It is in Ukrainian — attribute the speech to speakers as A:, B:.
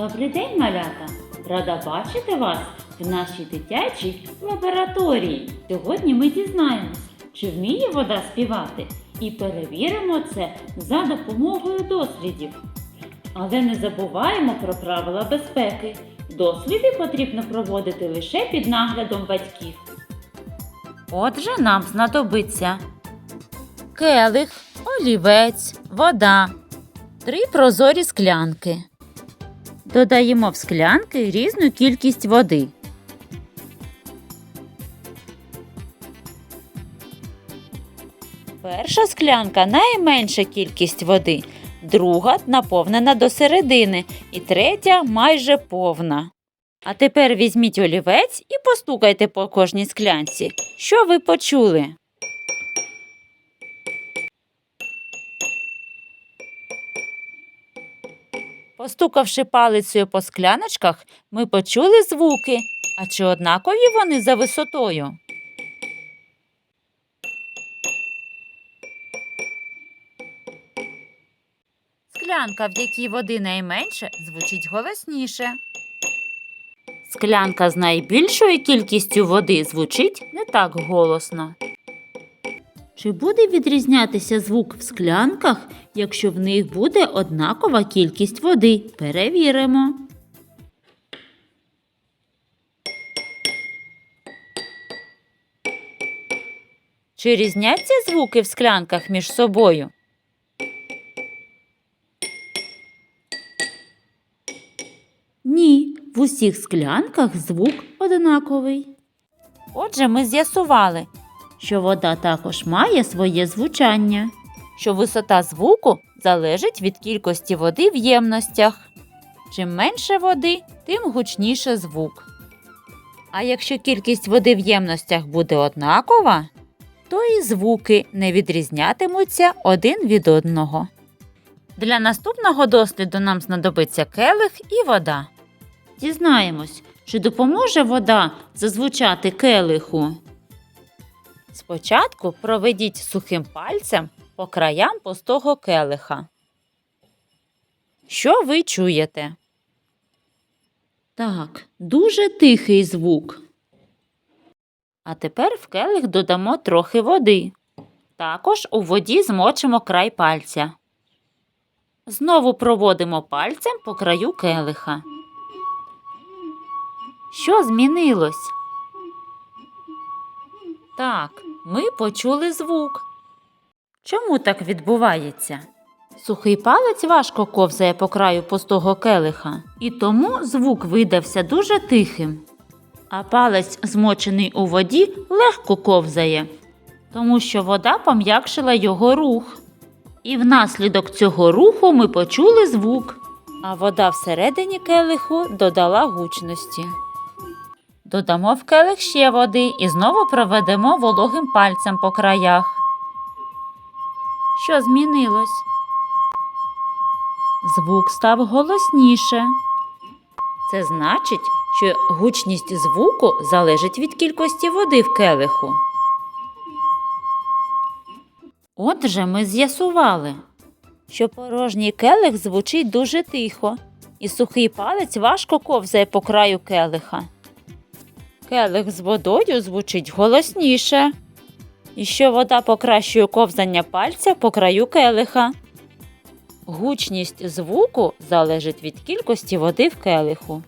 A: Добрий день, малята! Рада бачити вас в нашій дитячій лабораторії. Сьогодні ми дізнаємось, чи вміє вода співати, і перевіримо це за допомогою дослідів. Але не забуваємо про правила безпеки. Досліди потрібно проводити лише під наглядом батьків. Отже, нам знадобиться келих, олівець, вода, три прозорі склянки. Додаємо в склянки різну кількість води. Перша склянка найменша кількість води, друга наповнена до середини і третя майже повна. А тепер візьміть олівець і постукайте по кожній склянці. Що ви почули? Постукавши палицею по скляночках, ми почули звуки. А чи однакові вони за висотою? Склянка, в якій води найменше, звучить голосніше. Склянка з найбільшою кількістю води звучить не так голосно. Чи буде відрізнятися звук в склянках, якщо в них буде однакова кількість води? Перевіримо. Чи різняться звуки в склянках між собою? Ні, в усіх склянках звук однаковий. Отже, ми з'ясували, що вода також має своє звучання, що висота звуку залежить від кількості води в ємностях. Чим менше води, тим гучніше звук. А якщо кількість води в ємностях буде однакова, то і звуки не відрізнятимуться один від одного. Для наступного досліду нам знадобиться келих і вода. Дізнаємось, чи допоможе вода зазвучати келиху. Спочатку проведіть сухим пальцем по краям пустого келиха. Що ви чуєте? Так, дуже тихий звук. А тепер в келих додамо трохи води. Також у воді змочимо край пальця. Знову проводимо пальцем по краю келиха. Що змінилось? Так, ми почули звук. Чому так відбувається? Сухий палець важко ковзає по краю пустого келиха, і тому звук видався дуже тихим. А палець, змочений у воді, легко ковзає, тому що вода пом'якшила його рух. І внаслідок цього руху ми почули звук, а вода всередині келиху додала гучності. Додамо в келих ще води і знову проведемо вологим пальцем по краях. Що змінилось? Звук став голосніше. Це значить, що гучність звуку залежить від кількості води в келиху. Отже, ми з'ясували, що порожній келих звучить дуже тихо, і сухий палець важко ковзає по краю келиха. Келих з водою звучить голосніше, і що вода покращує ковзання пальця по краю келиха. Гучність звуку залежить від кількості води в келиху.